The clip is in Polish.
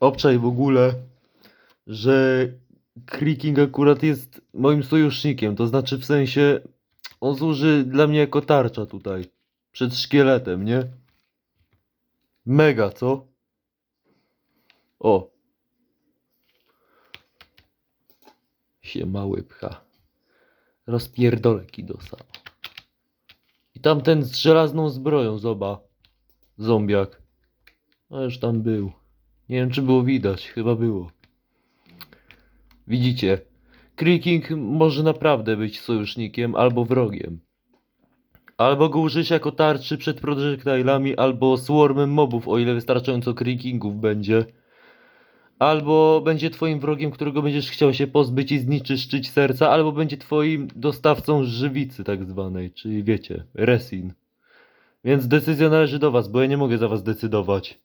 obczaj w ogóle, że Creaking akurat jest moim sojusznikiem, to znaczy w sensie on służy dla mnie jako tarcza tutaj, przed szkieletem, nie? Mega, co? O. Się mały pcha. Rozpierdolę kidosa. I tamten z żelazną zbroją, zoba. Zombiak. A już tam był. Nie wiem, czy było widać. Chyba było. Widzicie? Creaking może naprawdę być sojusznikiem albo wrogiem. Albo go użyć jako tarczy przed projectilami, albo swarmem mobów, o ile wystarczająco creakingów będzie. Albo będzie twoim wrogiem, którego będziesz chciał się pozbyć i zniszczyć serca, albo będzie twoim dostawcą żywicy tak zwanej, czyli wiecie, resin. Więc decyzja należy do was, bo ja nie mogę za was decydować.